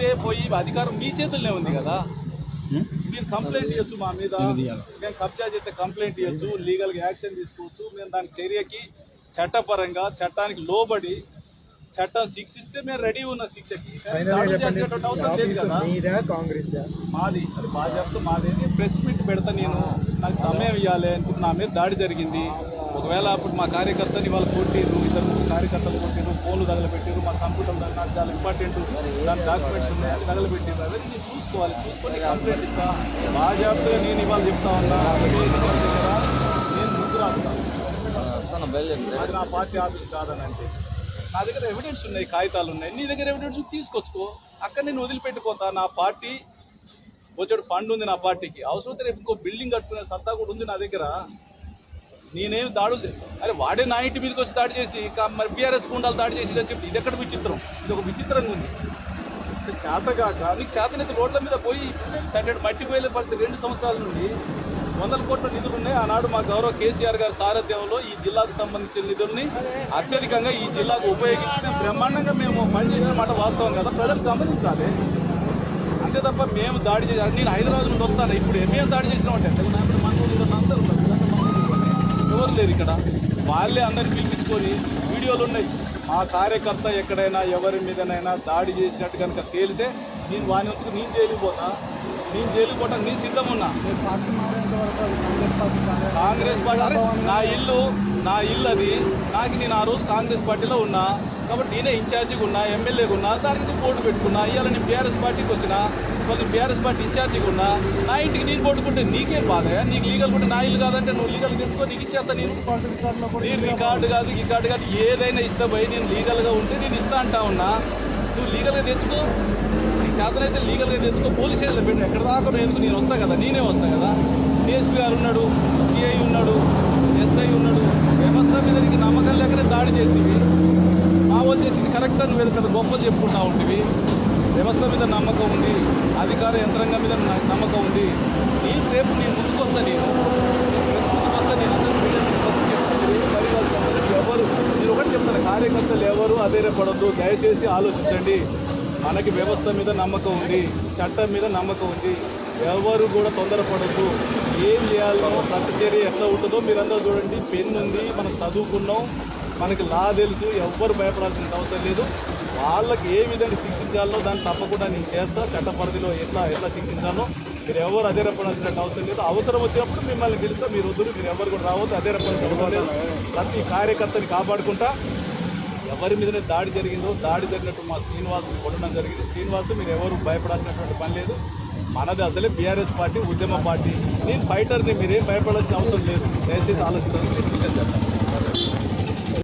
మీరే పోయి అధికారం మీ చేతుల్లోనే ఉంది కదా? మీరు కంప్లైంట్ ఇవ్వచ్చు మా మీద. మేము కబ్జా చేస్తే కంప్లైంట్ ఇవ్వచ్చు లీగల్గా యాక్షన్ తీసుకోవచ్చు. మేము దాని చర్యకి చట్టపరంగా చట్టానికి లోబడి చట్టం శిక్షిస్తే మేము రెడీ ఉన్న శిక్షకి. దాడులు చేసేటువంటి అవసరం లేదు కదా? మీదా కాంగ్రెస్ మాది అది బాధ్యత మాది ప్రెస్ మీట్ పెడతా నేను. నాకు సమయం ఇవ్వాలి అనుకుంటే నా మీద దాడి జరిగింది. ఒకవేళ అప్పుడు మా కార్యకర్తని వాళ్ళు కొట్టిరు ఇద్దరు ముగ్గురు కార్యకర్తలు కొట్టిరు ఫోన్లు తగలబెట్టిరు మా కంప్యూటర్ నాకు చాలా ఇంపార్టెంట్ దాని డాక్యుమెంట్స్ ఉన్నాయి అది తగలబెట్టిరు అవన్నీ చూసుకోవాలి. చూసుకొని కంప్లైంట్ ఇస్తా బాధ్యతగా నేను ఇవాళ చెప్తా ఉన్నా. నేను ముందు రాస్తాను అది నా పార్టీ ఆఫీస్ కాదని అంటే నా దగ్గర ఎవిడెన్స్ ఉన్నాయి కాగితాలు ఉన్నాయి. నీ దగ్గర ఎవిడెన్స్ తీసుకొచ్చుకో. అక్కడ నేను వదిలిపెట్టుకోతా నా పార్టీ వచ్చాడు ఫండ్ ఉంది నా పార్టీకి. అవసరం రేపు ఇంకో బిల్డింగ్ కట్టుకునే సత్తా కూడా ఉంది నా దగ్గర. నేనేం దాడులు అరే వాడే నా ఇంటి మీదకి వచ్చి దాడి చేసి మరి బీఆర్ఎస్ గుండాలు దాడి చేసి అని చెప్పి ఇది ఎక్కడ విచిత్రం? ఇది ఒక విచిత్రంగా ఉంది. చేతగాక నీకు చేతనైతే రోడ్ల మీద పోయి తట్టడు మట్టి పోయే పడితే రెండు సంవత్సరాల నుండి వందల కోట్ల నిధులు ఉన్నాయి. ఆనాడు మా గౌరవ కేసీఆర్ గారి సారథ్యంలో ఈ జిల్లాకు సంబంధించిన నిధుల్ని అత్యధికంగా ఈ జిల్లాకు ఉపయోగించి బ్రహ్మాండంగా మేము పనిచేసిన మాట వాస్తవం కదా? ప్రజలు గమనించాలి. అంతే తప్ప మేము దాడి చేసి నేను హైదరాబాద్ నుండి వస్తాను. ఇప్పుడు మేము దాడి చేసినామంటే మన ఊళ్ళో అందరూ ఉన్నారు. తెలంగాణ మన ఊళ్ళో ఉన్నారు. ఎవరు లేరు ఇక్కడ. వాళ్ళే అందరిని పిలిపించుకొని వీడియోలు ఉన్నాయి. మా కార్యకర్త ఎక్కడైనా ఎవరి మీదనైనా దాడి చేసినట్టు కనుక తేలితే నేను వాని వరకు నేను జైలుపోతా నేను జైలుకి నీ నేను సిద్ధం ఉన్నా కాంగ్రెస్ పార్టీ నా ఇల్లు నా ఇల్లు అది. నాకు నేను ఆ రోజు కాంగ్రెస్ పార్టీలో ఉన్నా. కాబట్టి నేనే ఇన్ఛార్జిగా ఉన్నా ఎమ్మెల్యేగా ఉన్నా దానికి నేను పోటీ పెట్టుకున్నా ఇవాళ నేను బీఆర్ఎస్ పార్టీకి వచ్చిన కొంచెం బీఆర్ఎస్ పార్టీ ఇన్ఛార్జిగా ఉన్నా నా ఇంటికి నేను పోటుకుంటే నీకేం బాధయా నీకు లీగల్ కూడా నా ఇల్లు కాదంటే నువ్వు లీగల్ తెచ్చుకో నీకు ఇచ్చేస్తా నేను. నీ రికార్డు కాదు రికార్డు కాదు ఏదైనా ఇస్తా పోయి నేను లీగల్గా ఉంటే నేను ఇస్తా అంటా ఉన్నా. నువ్వు లీగల్గా తెచ్చుకో. నీ చేతనైతే లీగల్గా తెచ్చుకో. పోలీస్ స్టేషన్లో పెట్టు ఎక్కడ దాకా ఎందుకు నేను వస్తా కదా? నేనే వస్తా కదా? డిఎస్పీ గారు ఉన్నాడు సిఐ ఉన్నాడు ఎస్ఐ ఉన్నాడు. వ్యవస్థ మీద నమ్మకం లేకనే దాడి చేసి చేసింది కరెక్ట్ అని గొప్ప చెప్పుకుంటా ఉంటివి. వ్యవస్థ మీద నమ్మకం ఉంది అధికార యంత్రాంగం మీద నమ్మకం ఉంది ఈ రేపు నేను. ముందుకు వస్తా నేను వస్తా నేను ఎవరు? నేను ఒకటి చెప్తాను కార్యకర్తలు ఎవరు అధైర్యపడద్దు దయచేసి ఆలోచించండి. మనకి వ్యవస్థ మీద నమ్మకం ఉంది చట్టం మీద నమ్మకం ఉంది. ఎవరు కూడా తొందరపడద్దు. ఏం చేయాలో ప్రతి చర్య ఎట్లా ఉంటుందో మీరందరూ చూడండి. పెన్ ఉంది మనం చదువుకున్నాం. మనకి లా తెలుసు ఎవ్వరు భయపడాల్సిన అవసరం లేదు. వాళ్ళకి ఏ విధంగా శిక్షించాలో దాన్ని తప్పకుండా నేను చేస్తా. చట్టపరిధిలో ఎట్లా ఎట్లా శిక్షించాలో మీరు ఎవరు అధైర్యపడాల్సిన అవసరం లేదు. అవసరం వచ్చినప్పుడు మిమ్మల్ని పిలుస్తా. మీరు వద్దు మీరు ఎవరు కూడా రావద్దు అదే అవసరం లేదు ప్రతి కార్యకర్తని కాపాడుకుంటా. ఎవరి మీదనే దాడి జరిగిందో దాడి జరిగినట్టు మా శ్రీనివాసుని కొట్టడం జరిగింది. శ్రీనివాసు మీరు ఎవరు భయపడాల్సినటువంటి పని లేదు. మనది అసలే బీఆర్ఎస్ పార్టీ ఉద్యమ పార్టీ. నేను ఫైటర్ని మీరేం భయపడాల్సిన అవసరం లేదు. దయచేసి ఆలోచించాలని నేను సూచన